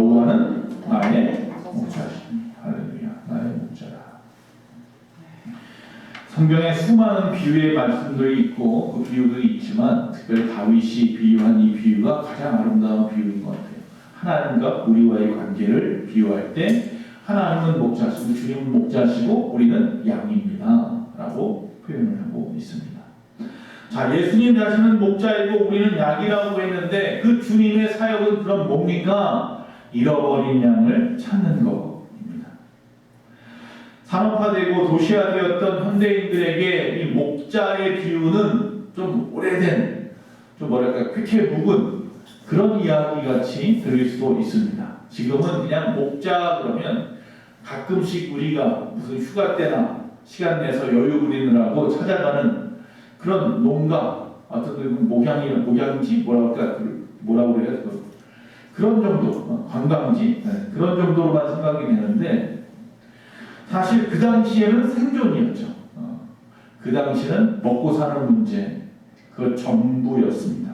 여호와는 나의 목자시. 할렐루야. 나의 목자라. 성경에 수많은 비유의 말씀들이 있고 그 비유들이 있지만 특별히 다윗이 비유한 이 비유가 가장 아름다운 비유인 것 같아요. 하나님과 우리와의 관계를 비유할 때 하나님은 목자시고 주님은 목자시고 우리는 양입니다. 라고 표현을 하고 있습니다. 자, 예수님 자신은 목자이고 우리는 양이라고 했는데 그 주님의 사역은 그럼 뭡니까? 잃어버린 양을 찾는 것입니다. 산업화되고 도시화되었던 현대인들에게 이 목자의 비유는 좀 오래된, 좀 뭐랄까, 쾌쾌 묵은 그런 이야기 같이 들릴 수도 있습니다. 지금은 그냥 목자 그러면 가끔씩 우리가 무슨 휴가 때나 시간 내서 여유 부리느라고 찾아가는 그런 농가 어떤 그 목양이 목양지 그럴까 그 뭐라고 그래요 그 그런 정도 어, 관광지 네, 그런 정도로만 생각이 되는데 사실 그 당시에는 생존이었죠. 어, 그 당시는 먹고 사는 문제 그 전부였습니다.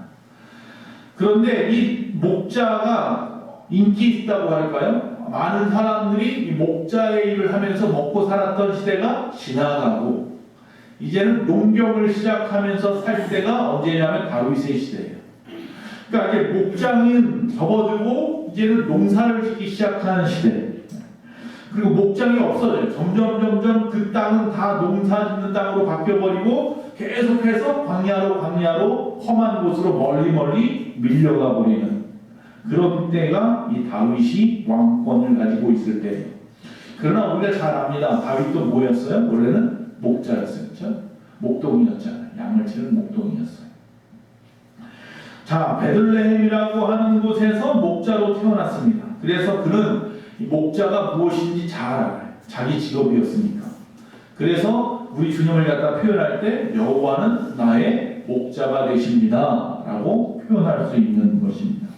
그런데 이 목자가 인기 있다고 할까요? 많은 사람들이 이 목자의 일을 하면서 먹고 살았던 시대가 지나가고 이제는 농경을 시작하면서 살 때가 언제냐면 다윗의 시대예요. 그러니까 이제 목장은 접어들고 이제는 농사를 짓기 시작하는 시대. 그리고 목장이 없어져요. 점점 점점 그 땅은 다 농사 짓는 땅으로 바뀌어버리고 계속해서 광야로 광야로 험한 곳으로 멀리 멀리 밀려가 버리는 그런 때가 이 다윗이 왕권을 가지고 있을 때예요. 그러나 우리가 잘 압니다. 다윗도 뭐였어요? 원래는 목자였어요. 그렇죠? 목동이었잖아요. 양을 치는 목동이었어요. 자, 베들레헴이라고 하는 곳에서 목자로 태어났습니다. 그래서 그는 이 목자가 무엇인지 잘 알아요. 자기 직업이었으니까. 그래서 우리 주님을 갖다 표현할 때 여호와는 나의 목자가 되십니다라고 표현할 수 있는 것입니다.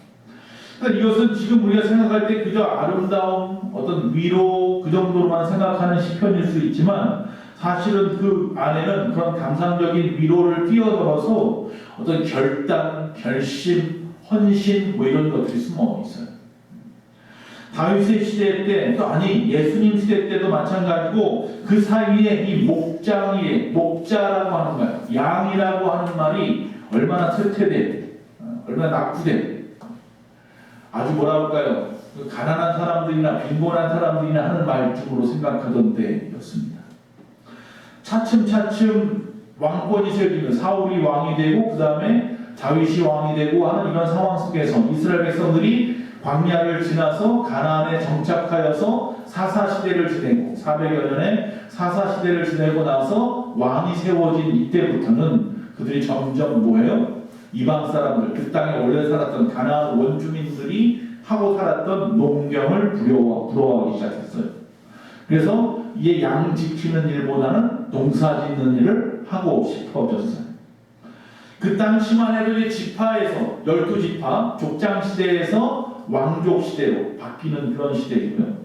그러니까 이것은 지금 우리가 생각할 때 그저 아름다움, 어떤 위로 그 정도로만 생각하는 시편일 수 있지만 사실은 그 안에는 그런 감상적인 위로를 뛰어넘어서 어떤 결단, 결심, 헌신 뭐 이런 것들이 숨어 있어요. 다윗의 시대 때, 또 아니 예수님 시대 때도 마찬가지고 그 사이에 이 목장이 목자라고 하는 거예요. 양이라고 하는 말이 얼마나 쇠퇴돼, 어, 얼마나 낙후돼. 아주 뭐라 할까요? 그 가난한 사람들이나 빈곤한 사람들이나 하는 말쯤으로 생각하던 때였습니다. 차츰차츰 왕권이 세워지면 사울이 왕이 되고 그 다음에 다윗이 왕이 되고 하는 이런 상황 속에서 이스라엘 백성들이 광야를 지나서 가나안에 정착하여서 사사 시대를 지내고 400여 년의 사사 시대를 지내고 나서 왕이 세워진 이때부터는 그들이 점점 뭐예요? 이방 사람들 그 땅에 원래 살았던 가나안 원주민들이 하고 살았던 농경을 부러워, 부러워하기 시작했어요. 그래서 이게 양 지키는 일보다는 농사 짓는 일을 하고 싶어졌어요. 그 당시만 해도 지파에서 열두 지파 족장 시대에서 왕족 시대로 바뀌는 그런 시대이고요.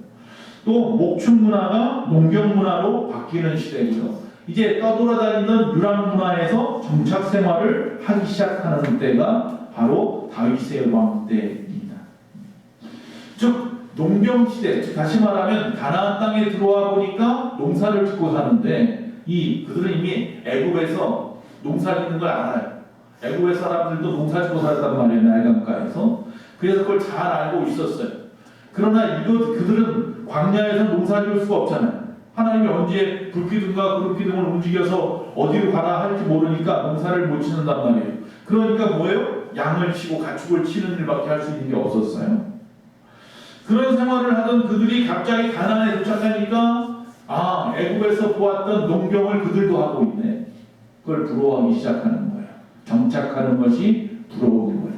또 목축 문화가 농경 문화로 바뀌는 시대고요. 이제 떠돌아다니던 유랑 문화에서 정착 생활을 하기 시작하는 때가 바로 다윗의 왕 때입니다. 즉 농경 시대, 즉 다시 말하면 가나안 땅에 들어와 보니까 농사를 짓고 사는데 이 그들은 이미 애굽에서 농사 짓는 걸 알아요. 애굽의 사람들도 농사 짓고 살았단 말이에요, 나일강가에서. 그래서 그걸 잘 알고 있었어요. 그러나 이거 그들은 광야에서 농사 지을 수가 없잖아요. 하나님이 언제 불기둥과 구름기둥을 움직여서 어디로 가나 할지 모르니까 농사를 못 짓는단 말이에요. 그러니까 뭐예요? 양을 치고 가축을 치는 일밖에 할 수 있는 게 없었어요. 그런 생활을 하던 그들이 갑자기 가나안에 도착하니까 아 애굽에서 보았던 농경을 그들도 하고 있네. 그걸 부러워하기 시작하는 거예요. 정착하는 것이 부러운 거예요.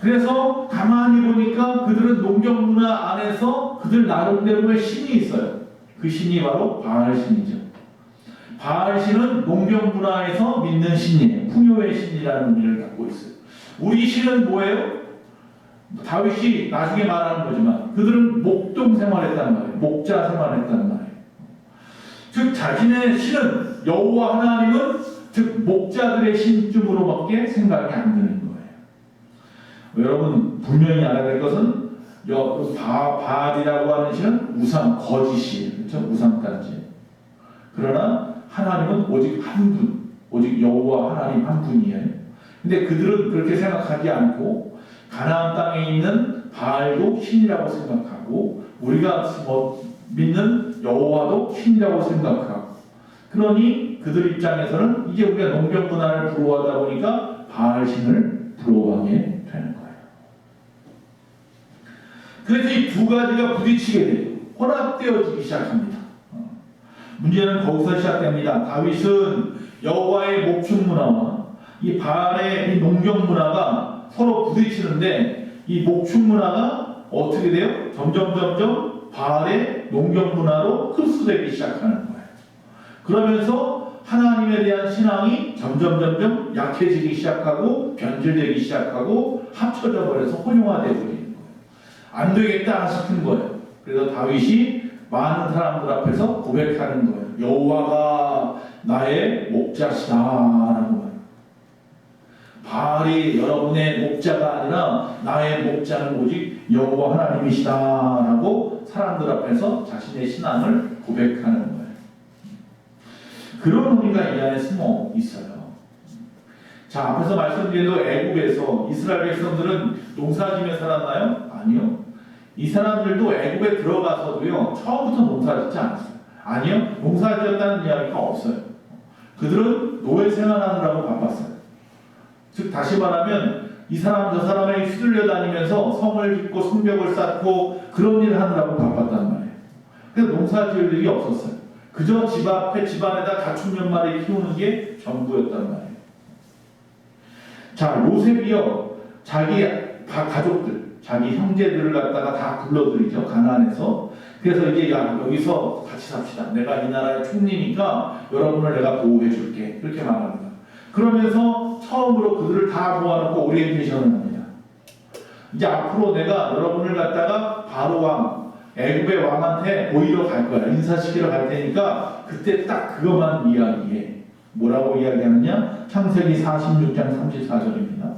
그래서 가만히 보니까 그들은 농경 문화 안에서 그들 나름대로의 신이 있어요. 그 신이 바로 바알 신이죠. 바알 신은 농경 문화에서 믿는 신이에요. 풍요의 신이라는 의미를 갖고 있어요. 우리 신은 뭐예요? 다윗이 나중에 말하는 거지만 그들은 목동 생활했단 말이에요. 목자 생활했단 말이에요. 즉 자신의 신은 여호와 하나님은 즉 목자들의 신쯤으로밖에 생각이 안 드는 거예요. 여러분 분명히 알아야 될 것은 여, 바, 바알이라고 하는 신은 우상, 거짓이에요. 그렇죠? 우상단지. 그러나 하나님은 오직 한 분, 오직 여호와 하나님 한 분이에요. 근데 그들은 그렇게 생각하지 않고 가나안 땅에 있는 바알도 신이라고 생각하고 우리가 뭐 믿는 여호와도 신이라고 생각하고 그러니 그들 입장에서는 이제 우리가 농경 문화를 부러워하다 보니까 바알 신을 부러워하게 되는 거예요. 그래서 이 두 가지가 부딪히게 돼요. 혼합되어지기 시작합니다. 어. 문제는 거기서 시작됩니다. 다윗은 여호와의 목축 문화와 이 바알의 이 농경 문화가 서로 부딪히는데 이 목축 문화가 어떻게 돼요? 점점 점점 바알의 농경 문화로 흡수되기 시작하는 거예요. 그러면서 하나님에 대한 신앙이 점점 점점 약해지기 시작하고 변질되기 시작하고 합쳐져 버려서 혼용화되어 버리는 거예요. 안 되겠다 싶은 거예요. 그래서 다윗이 많은 사람들 앞에서 고백하는 거예요. 여호와가 나의 목자시다라는 거예요. 바알이 여러분의 목자가 아니라 나의 목자는 오직 여호와 하나님이시다라고 사람들 앞에서 자신의 신앙을 고백하는 거예요. 그런 의미가 이 안에 숨어 있어요. 자, 앞에서 말씀드린 대로 애굽에서 이스라엘 백성들은 농사지며 살았나요? 아니요. 이 사람들도 애굽에 들어가서도요 처음부터 농사짓지 않았어요. 아니요, 농사지었다는 이야기가 없어요. 그들은 노예 생활하느라고 바빴어요. 즉 다시 말하면 이 사람 저 사람에게 휘둘려 다니면서 성을 짓고 성벽을 쌓고 그런 일을 하느라고 바빴단 말이에요. 그래서 농사 지을 일이 없었어요. 그저 집 앞에 집안에다 가축 몇 마리 키우는 게 전부였단 말이에요. 자 요셉이요 자기 가- 가족들 자기 형제들을 갖다가 다 불러들이죠 가나안에서 그래서 이제 야 여기서 같이 삽시다 내가 이 나라의 총리니까 여러분을 내가 보호해 줄게 이렇게 말합니다 그러면서 처음으로 그들을 다 모아놓고 오리엔테이션을 합니다. 이제 앞으로 내가 여러분을 갖다가 바로 왕 애굽의 왕한테 보이러 갈 거야. 인사시키러 갈 테니까 그때 딱 그것만 이야기해. 뭐라고 이야기하느냐? 창세기 46장 34절입니다.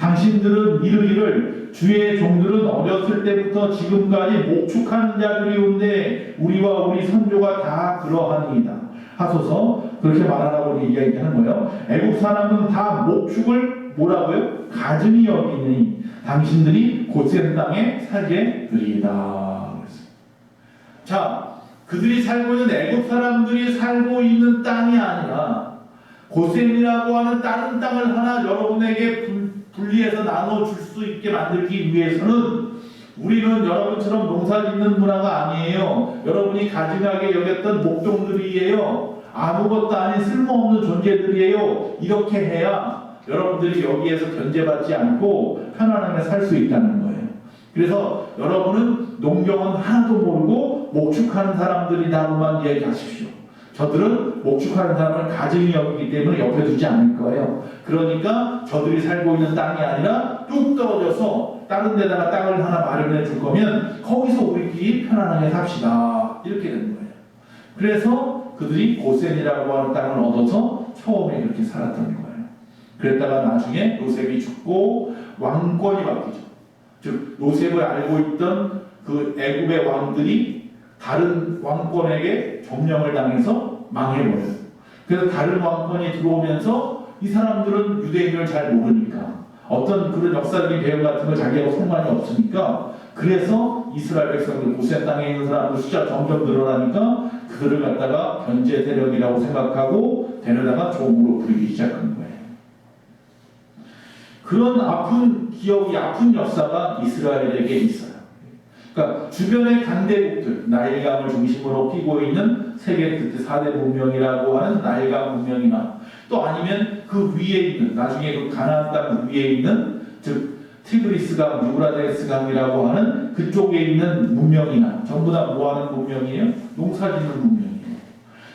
당신들은 이르기를 주의 종들은 어렸을 때부터 지금까지 목축하는 자들이 온데 우리와 우리 선조가 다 그러하니이다. 하소서 그렇게 말하라고 이야기하는 거예요. 애국 사람은 다 목축을 뭐라고요? 가증히 여기니 당신들이 고센 땅에 살게. 그랬어요. 자, 그들이 살고 있는 애국 사람들이 살고 있는 땅이 아니라 고센이라고 하는 다른 땅을 하나 여러분에게 분- 분리해서 나눠줄 수 있게 만들기 위해서는 우리는 여러분처럼 농사 짓는 문화가 아니에요. 여러분이 가증하게 여겼던 목동들이에요. 아무것도 아닌 쓸모없는 존재들이에요. 이렇게 해야 여러분들이 여기에서 견제받지 않고 편안하게 살 수 있다는 거예요. 그래서 여러분은 농경은 하나도 모르고 목축하는 사람들이다로만 이야기하십시오. 저들은 목축하는 사람을 가증히 여기기 때문에 옆에 두지 않을 거예요. 그러니까 저들이 살고 있는 땅이 아니라 뚝 떨어져서 다른 데다가 땅을 하나 마련해 줄 거면 거기서 우리끼리 편안하게 삽시다. 이렇게 되는 거예요. 그래서 그들이 고센이라고 하는 땅을 얻어서 처음에 이렇게 살았던 거예요. 그랬다가 나중에 요셉이 죽고 왕권이 바뀌죠. 즉 요셉을 알고 있던 그 애굽의 왕들이 다른 왕권에게 점령을 당해서 망해버려요. 그래서 다른 왕권이 들어오면서 이 사람들은 유대인을 잘 모르니까 어떤 그런 역사적인 배경 같은 걸 자기하고 상관이 없으니까 그래서 이스라엘 백성들 고센 땅에 있는 사람들 숫자 점점 늘어나니까 그들을 갖다가 견제 세력이라고 생각하고 데려다가 종으로 부리기 시작한 거예요. 그런 아픈 기억이 아픈 역사가 이스라엘에게 있어요. 그러니까 주변의 강대국들 나일강을 중심으로 끼고 있는 세계 그때 4대 문명이라고 하는 나일강 문명이나 또 아니면 그 위에 있는 나중에 그 가나안 땅 위에 있는 즉 티그리스강, 유브라데스 강이라고 하는 그쪽에 있는 문명이나 전부 다 뭐하는 문명이에요? 농사짓는 문명이에요.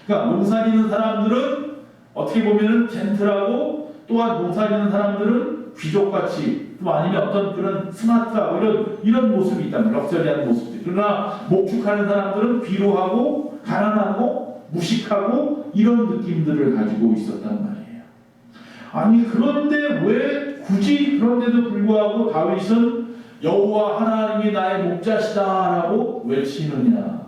그러니까 농사짓는 사람들은 어떻게 보면은 젠틀하고 또한 농사짓는 사람들은 귀족같이 또 아니면 어떤 그런 스마트하고 이런 이런 모습이 있다면 럭셔리한 모습들. 그러나 목축하는 사람들은 비루하고 가난하고 무식하고 이런 느낌들을 가지고 있었단 말이에요. 아니 그런데 왜 굳이 그런데도 불구하고 다윗은 여호와 하나님이 나의 목자시다라고 외치느냐?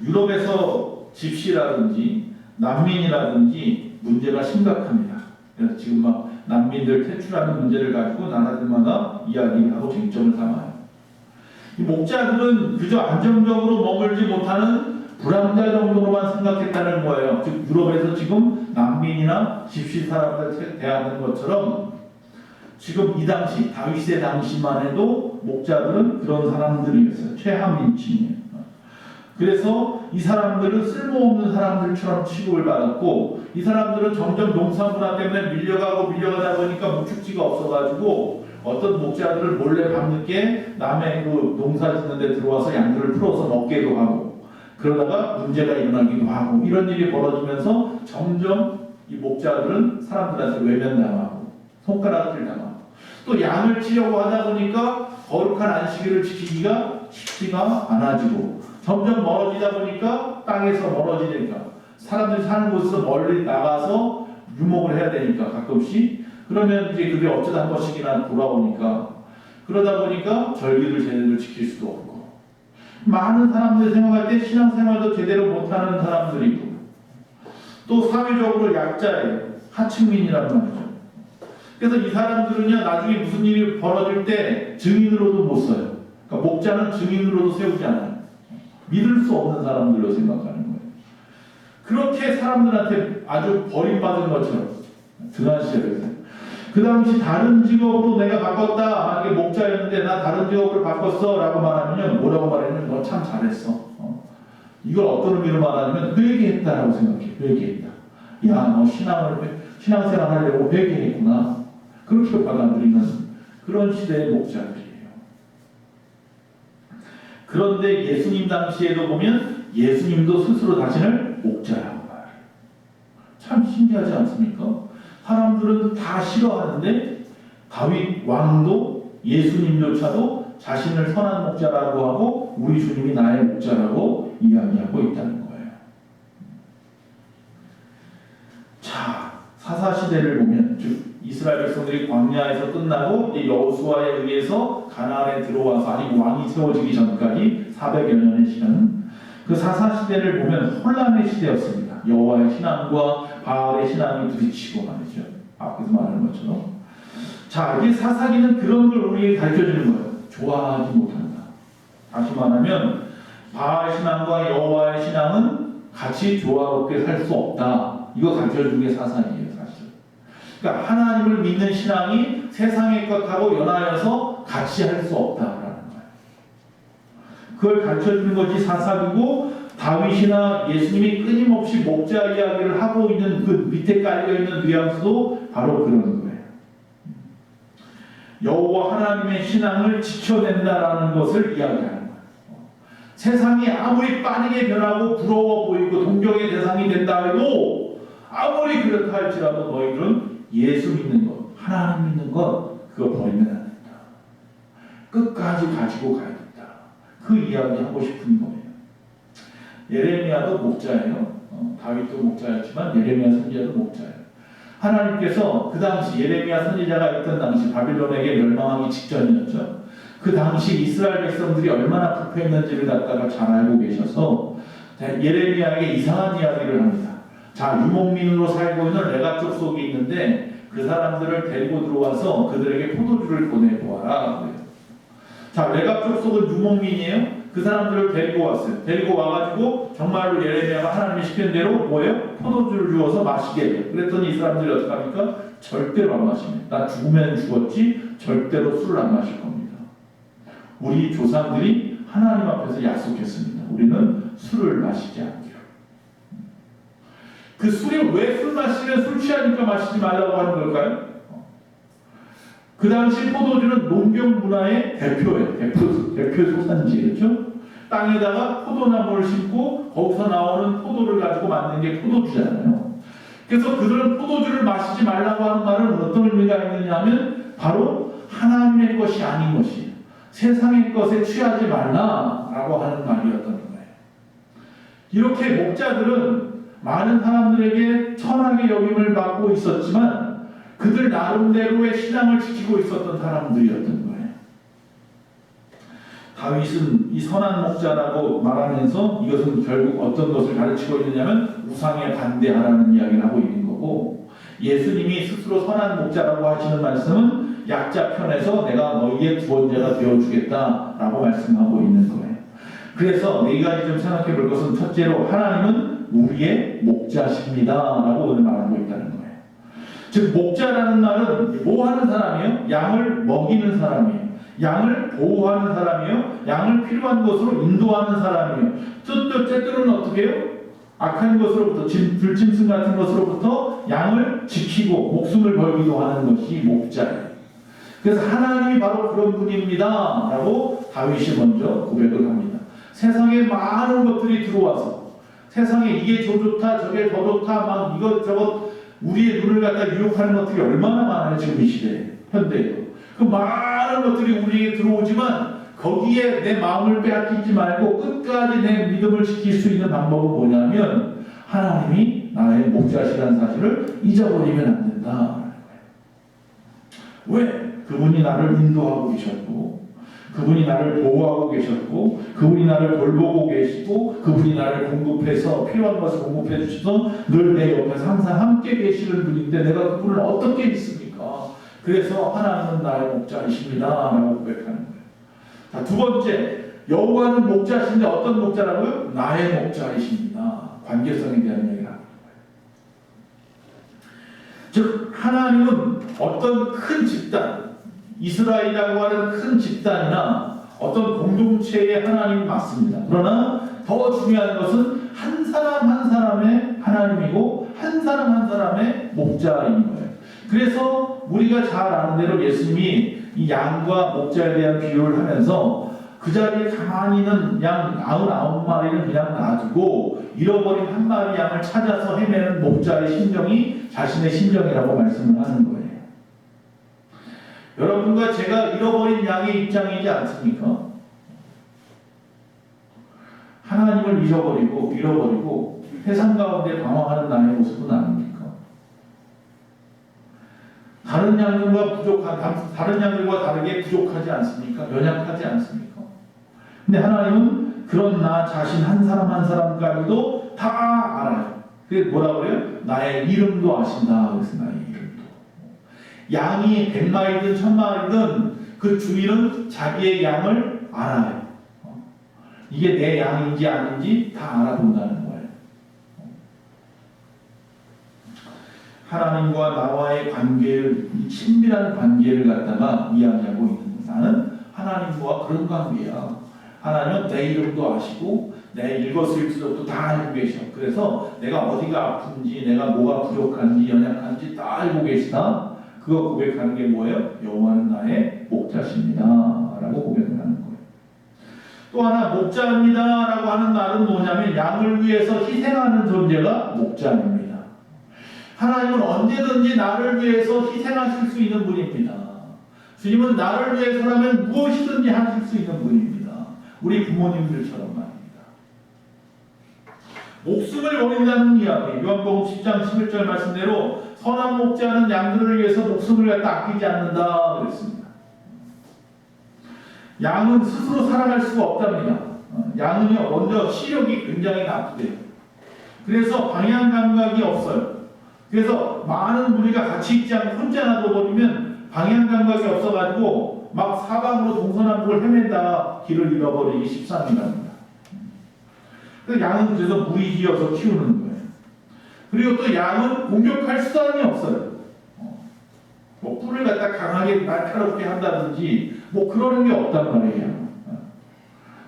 유럽에서 집시라든지 난민이라든지 문제가 심각합니다. 그래서 지금 막 난민들 퇴출하는 문제를 가지고 나라들마다 이야기하고 쟁점을 삼아요. 이 목자들은 그저 안정적으로 머물지 못하는 불황자 정도로만 생각했다는 거예요. 즉 유럽에서 지금 난민이나 집시 사람들 대하는 것처럼 지금 이 당시 다윗의 당시만 해도 목자들은 그런 사람들이었어요. 최하민층이에요. 그래서 이 사람들은 쓸모없는 사람들처럼 취급을 받았고 이 사람들은 점점 농산문화 때문에 밀려가고 밀려가다 보니까 목축지가 없어가지고 어떤 목자들을 몰래 밤늦게 남의 그 농사 짓는 데 들어와서 양들을 풀어서 먹게도 하고 그러다가 문제가 일어나기도 하고 이런 일이 벌어지면서 점점 이 목자들은 사람들한테 외면당하고 손가락질 당하고 또 양을 치려고 하다 보니까 거룩한 안식일을 지키기가 쉽지가 않아지고 점점 멀어지다 보니까 땅에서 멀어지니까 사람들이 사는 곳에서 멀리 나가서 유목을 해야 되니까 가끔씩. 그러면 이제 그게 어쩌다 한 번씩이나 돌아오니까 그러다 보니까 절기를 제대로 지킬 수도 없고 많은 사람들이 생각할 때 신앙생활도 제대로 못하는 사람들이고 또 사회적으로 약자예요. 하층민이란 말이죠. 그래서 이 사람들은요 나중에 무슨 일이 벌어질 때 증인으로도 못 써요. 그러니까 목자는 증인으로도 세우지 않아요. 믿을 수 없는 사람들로 생각하는 거예요. 그렇게 사람들한테 아주 버림받은 것처럼 등한시절에서 그 당시 다른 직업으로 내가 바꿨다. 만약에 목자였는데 나 다른 직업을 바꿨어. 라고 말하면 뭐라고 말하냐면 너 참 잘했어. 어. 이걸 어떤 의미로 말하냐면 회개했다라고 생각해. 회개했다 야 너 신앙을 신앙생활 하려고 회개했구나. 그렇게 받아들이는 그런 시대의 목자들이에요. 그런데 예수님 당시에도 보면 예수님도 스스로 자신을 목자라고 말해요. 참 신기하지 않습니까? 사람들은 다 싫어하는데 다윗 왕도 예수님조차도 자신을 선한 목자라고 하고 우리 주님이 나의 목자라고 이야기하고 있다는 거예요. 자, 사사 시대를 보면 즉 이스라엘 백성들이 광야에서 끝나고 여호수아에 의해서 가나안에 들어와서 아니 왕이 세워지기 전까지 400여 년의 시간 그 사사 시대를 보면 혼란의 시대였습니다. 여호와의 신앙과 바알의 신앙이 부딪히고 말이죠. 앞에서 말하는 것처럼 자, 이 사사기는 그런 걸 우리에게 가르쳐 주는 거예요. 좋아하지 못한다. 다시 말하면 바알 신앙과 여호와의 신앙은 같이 조화롭게 살 수 없다. 이거 가르쳐 주는 게 사사기예요, 사실. 그러니까 하나님을 믿는 신앙이 세상의 것하고 연하여서 같이 할수 거예요. 그걸 가르쳐 주는 것이 사사기고 다윗이나 예수님이 끊임없이 목자 이야기를 하고 있는 그 밑에 깔려 있는 뉘앙스도 바로 그런 거예요. 여호와 하나님의 신앙을 지켜낸다라는 것을 이야기하는 거예요. 세상이 아무리 빠르게 변하고 부러워 보이고 동경의 대상이 된다 해도 아무리 그렇다 할지라도 너희들은 예수 믿는 것, 하나님 믿는 것 그거 버리면 안 된다. 끝까지 가지고 가야 된다. 그 이야기 하고 싶은 거 예레미야도 목자예요. 어, 다윗도 목자였지만 예레미야 선지자도 목자예요. 하나님께서 그 당시 예레미야 선지자가 있던 당시 바빌론에게 멸망하기 직전이었죠. 그 당시 이스라엘 백성들이 얼마나 불평했는지를 갖다가 잘 알고 계셔서 예레미야에게 이상한 이야기를 합니다. 자 유목민으로 살고 있는 레가 족속이 있는데 그 사람들을 데리고 들어와서 그들에게 포도주를 보내보아라. 자 레가 족 속은 유목민이에요. 그 사람들을 데리고 왔어요. 데리고 와가지고 정말로 예레미야가 하나님이 시킨 대로 뭐예요? 포도주를 주어서 마시게 돼요. 그랬더니 이 사람들이 어떻게 합니까? 절대로 안 마십니다. 나 죽으면 죽었지 절대로 술을 안 마실 겁니다. 우리 조상들이 하나님 앞에서 약속했습니다. 우리는 술을 마시지 않기로. 그 술이 왜 술 마시면 술 취하니까 마시지 말라고 하는 걸까요? 그 당시 포도주는 농경 문화의 대표예요. 대표, 대표 소산지겠죠? 땅에다가 포도나무를 심고 거기서 나오는 포도를 가지고 만든 게 포도주잖아요. 그래서 그들은 포도주를 마시지 말라고 하는 말은 어떤 의미가 있느냐 하면 바로 하나님의 것이 아닌 것이에요. 세상의 것에 취하지 말라라고 하는 말이었던 거예요. 이렇게 목자들은 많은 사람들에게 천하게 여김을 받고 있었지만 그들 나름대로의 신앙을 지키고 있었던 사람들이었던 거예요. 다윗은 이 선한 목자라고 말하면서 이것은 결국 어떤 것을 가르치고 있느냐면 우상에 반대하라는 이야기를 하고 있는 거고 예수님이 스스로 선한 목자라고 하시는 말씀은 약자 편에서 내가 너희의 구원자가 되어주겠다라고 말씀하고 있는 거예요. 그래서 네 가지 좀 생각해 볼 것은 첫째로 하나님은 우리의 목자십니다라고 오늘 말하고 거예요. 즉 목자라는 말은 뭐 하는 사람이에요? 양을 먹이는 사람이에요. 양을 보호하는 사람이에요. 양을 필요한 곳으로 인도하는 사람이에요. 또 때때로는 어떻게 해요? 악한 것으로부터 진- 들짐승 같은 것으로부터 양을 지키고 목숨을 걸기도 하는 것이 목자예요. 그래서 하나님이 바로 그런 분입니다 라고 다윗이 먼저 고백을 합니다. 세상에 많은 것들이 들어와서 세상에 이게 저 좋다 저게 더 좋다 막 이것저것 우리의 눈을 갖다 유혹하는 것들이 얼마나 많아요 지금 이 시대에 현대에도 그 많은 것들이 우리에게 들어오지만 거기에 내 마음을 빼앗기지 말고 끝까지 내 믿음을 지킬 수 있는 방법은 뭐냐면 하나님이 나의 목자시라는 사실을 잊어버리면 안 된다. 왜? 그분이 나를 인도하고 계셨고 그분이 나를 보호하고 계셨고 그분이 나를 돌보고 계시고 그분이 나를 공급해서 필요한 것을 공급해 주셔서 늘 내 옆에서 항상 함께 계시는 분인데 내가 그분을 어떻게 믿습니까? 그래서 하나님은 나의 목자이십니다 라고 고백하는 거예요. 자, 두 번째 여호와는 목자신데 어떤 목자라고요? 나의 목자이십니다. 관계성에 대한 거예요. 즉 하나님은 어떤 큰 집단 이스라엘이라고 하는 큰 집단이나 어떤 공동체의 하나님이 맞습니다. 그러나 더 중요한 것은 한 사람 한 사람의 하나님이고 한 사람 한 사람의 목자인 거예요. 그래서 우리가 잘 아는 대로 예수님이 이 양과 목자에 대한 비유를 하면서 그 자리에 가만히 있는 양 99마리는 그냥 놔두고 잃어버린 한 마리 양을 찾아서 헤매는 목자의 심정이 자신의 심정이라고 말씀을 하는 거예요. 여러분과 제가 잃어버린 양의 입장이지 않습니까? 하나님을 잊어버리고 잃어버리고 세상 가운데 방황하는 나의 모습은 아닙니까? 다른 양들과 부족한 다른 양들과 다르게 부족하지 않습니까? 연약하지 않습니까? 근데 하나님은 그런 나 자신 한 사람 한 사람까지도 다 알아요. 그게 뭐라 그래요? 나의 이름도 아신다. 그래서 나의. 양이 백마리든 천마리든 그 주인은 자기의 양을 알아요. 이게 내 양인지 아닌지 다 알아본다는 거예요. 하나님과 나와의 관계를 이 친밀한 관계를 갖다가 이야기하고 있는 거예요. 나는 하나님과 그런 관계야. 하나님은 내 이름도 아시고 내 일거수일투족도 다 알고 계셔. 그래서 내가 어디가 아픈지, 내가 뭐가 부족한지, 연약한지 다 알고 계시다. 그거 고백하는 게 뭐예요? 여호와는 나의 목자십니다 라고 고백을 하는 거예요. 또 하나 목자입니다 라고 하는 말은 뭐냐면 양을 위해서 희생하는 존재가 목자입니다. 하나님은 언제든지 나를 위해서 희생하실 수 있는 분입니다. 주님은 나를 위해서라면 무엇이든지 하실 수 있는 분입니다. 우리 부모님들처럼 말입니다. 목숨을 버린다는 이야기, 요한복음 10장 11절 말씀대로 선한 목자는 양들을 위해서 목숨을 갖다 아끼지 않는다 그랬습니다. 양은 스스로 살아갈 수가 없답니다. 어, 양은요 먼저 시력이 굉장히 나쁘대요. 그래서 방향 감각이 없어요. 그래서 많은 무리가 같이 있지 않고 혼자 놔둬버리면 방향 감각이 없어가지고 막 사방으로 동서남북을 헤맨다 길을 잃어버리기 십상이랍니다. 그 양은 그래서 무리지어서 키우는 거예요. 그리고 또 양은 공격할 수단이 없어요. 어, 뭐 뿔을 갖다 강하게 날카롭게 한다든지 뭐 그러는 게 없단 말이에요. 어.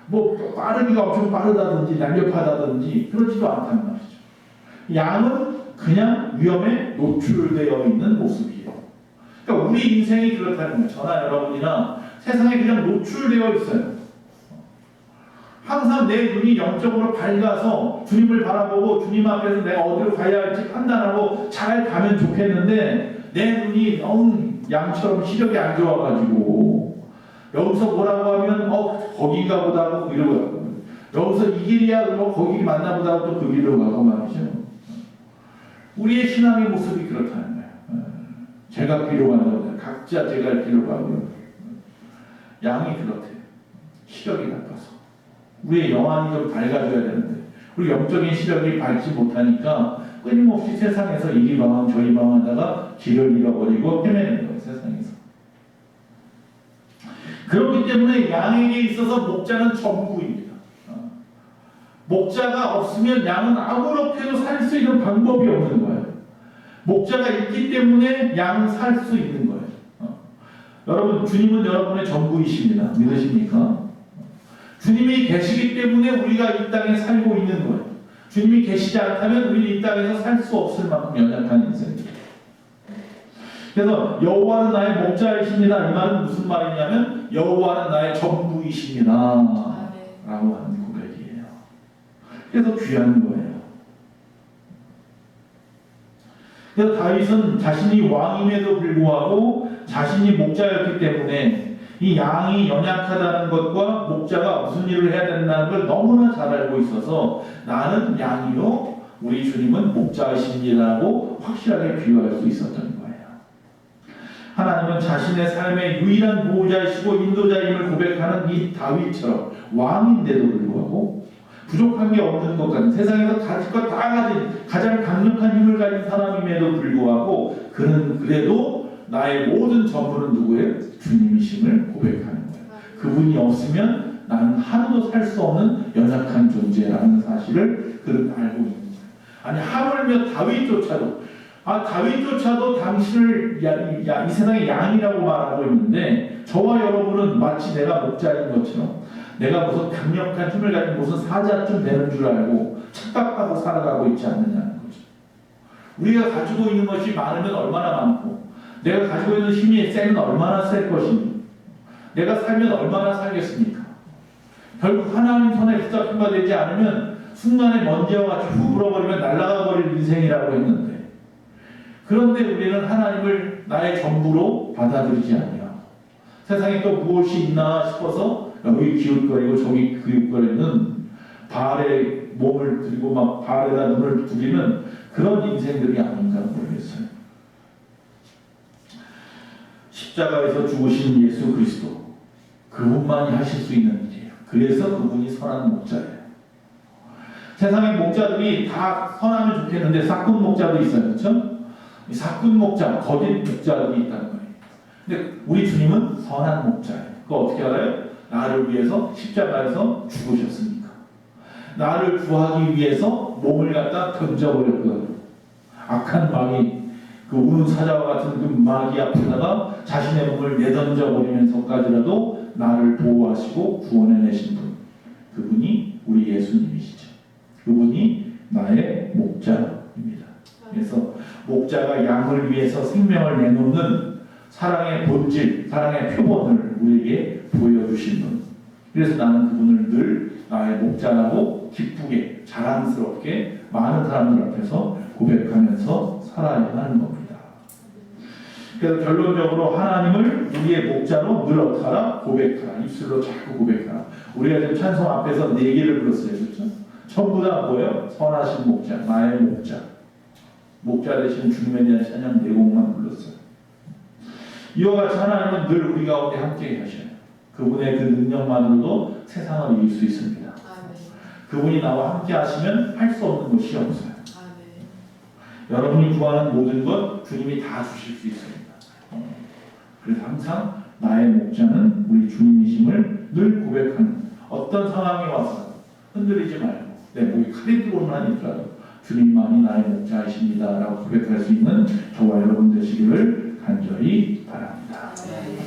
뭐 빠르기가 엄청 빠르다든지 날렵하다든지 그렇지도 않단 말이죠. 양은 그냥 위험에 노출되어 있는 모습이에요. 그러니까 우리 인생이 그렇다는 거예요. 저나 여러분이나 세상에 그냥 노출되어 있어요. 항상 내 눈이 영적으로 밝아서 주님을 바라보고 주님 앞에서 내가 어디로 가야 할지 판단하고 잘 가면 좋겠는데 내 눈이 너무 양처럼 시력이 안 좋아가지고 여기서 뭐라고 하면 어 거기가 보다고 이러고 가고 여기서 이 길이야 그러면 거기 만나 보다고 또그 길로 가고 말이죠. 우리의 신앙의 모습이 그렇다는 거예요. 제가 길로 간다고 각자 제가 할 길로 가고요. 양이 그렇대요. 시력이 나빠서. 우리의 영안이 좀 밝아져야 되는데 우리 영적인 시력이 밝지 못하니까 끊임없이 세상에서 이리 방황 저리 방황하다가 길을 잃어버리고 헤매는 거예요 세상에서. 그렇기 때문에 양에게 있어서 목자는 전부입니다. 어. 목자가 없으면 양은 아무렇게도 살 수 있는 방법이 없는 거예요. 목자가 있기 때문에 양은 살 수 있는 거예요. 어. 여러분 주님은 여러분의 전부이십니다. 믿으십니까? 주님이 계시기 때문에 우리가 이 땅에 살고 있는 거예요. 주님이 계시지 않다면 우리는 이 땅에서 살 수 없을 만큼 연약한 인생입니다. 그래서 여호와는 나의 목자이십니다. 이 말은 무슨 말이냐면 여호와는 나의 전부이십니다. 아멘. 라고 하는 고백이에요. 그래서 귀한 거예요. 그래서 다윗은 자신이 왕임에도 불구하고 자신이 목자였기 때문에 이 양이 연약하다는 것과 목자가 무슨 일을 해야 된다는 걸 너무나 잘 알고 있어서 나는 양이요 우리 주님은 목자이십니다라고 확실하게 비유할 수 있었던 거예요. 하나님은 자신의 삶의 유일한 보호자이시고 인도자임을 고백하는 이 다윗처럼 왕인데도 불구하고 부족한 게 없는 것 같은 세상에서 가질 것 다 가진 가장 강력한 힘을 가진 사람임에도 불구하고 그는 그래도 나의 모든 전부는 누구예요? 주님이심을 고백하는 거예요. 그분이 없으면 나는 하루도 살 수 없는 연약한 존재라는 사실을 그는 알고 있는 거예요. 아니 하물며 다윗조차도 아 다윗조차도 당신을 야, 이- 야, 이 세상의 양이라고 말하고 있는데 저와 여러분은 마치 내가 목자인 것처럼 내가 무슨 강력한 힘을 가진 무슨 사자쯤 되는 줄 알고 착각하고 살아가고 있지 않느냐는 거죠. 우리가 가지고 있는 것이 많으면 얼마나 많고 내가 가지고 있는 힘이 세면 얼마나 셀 것이니 내가 살면 얼마나 살겠습니까? 결국 하나님 손에 붙잡힌 바 되지 않으면 순간에 먼지와 같이 후 불어버리면 날아가 버릴 인생이라고 했는데 그런데 우리는 하나님을 나의 전부로 받아들이지 아니하고 세상에 또 무엇이 있나 싶어서 여기 기웃거리고 저기 기웃거리는 발에 몸을 들이고 막 발에다 눈을 두리는 그런 인생들이 아닌가 모르겠어요. 십자가에서 죽으신 예수 그리스도 그분만이 하실 수 있는 일이에요. 그래서 그분이 선한 목자예요. 세상의 목자들이 다 선하면 좋겠는데 사꾼 목자도 있어요. 그렇죠? 이 사꾼 목자, 거짓 목자들이 있다는 거예요. 근데 우리 주님은 선한 목자예요. 그거 어떻게 알아요? 나를 위해서 십자가에서 죽으셨으니까. 나를 구하기 위해서 몸을 갖다 던져버렸거든요. 악한 마귀, 그 우는 사자와 같은 그 마귀 앞에다가 자신의 몸을 내던져 버리면서까지라도 나를 보호하시고 구원해내신 분. 그분이 우리 예수님이시죠. 그분이 나의 목자입니다. 그래서 목자가 양을 위해서 생명을 내놓는 사랑의 본질, 사랑의 표본을 우리에게 보여주신 분. 그래서 나는 그분을 늘 나의 목자라고 기쁘게 자랑스럽게 많은 사람들 앞에서 고백하면서 살아야 하는 겁니다. 그래서 결론적으로 하나님을 우리의 목자로 늘 어떡하라? 고백하라. 입술로 자꾸 고백하라. 우리가 지금 찬송 앞에서 네 개를 불렀어요. 그렇죠? 전부 다 뭐예요? 선하신 목자, 나의 목자. 목자 대신 주님에 대한 찬양 네 곡만 불렀어요. 이와 같이 하나님은 늘 우리 가운데 함께 하셔요. 그분의 그 능력만으로도 세상을 이길 수 있습니다. 아멘. 그분이 나와 함께 하시면 할 수 없는 것이 없어요. 아멘. 여러분이 구하는 모든 것 주님이 다 주실 수. 어, 그래서 항상 나의 목자는 우리 주님이심을 늘 고백하는 어떤 상황이 와서 흔들리지 말고 내 목에 칼이 들어오는 한이 있더라도 주님만이 나의 목자이십니다라고 고백할 수 있는 저와 여러분 되시기를 간절히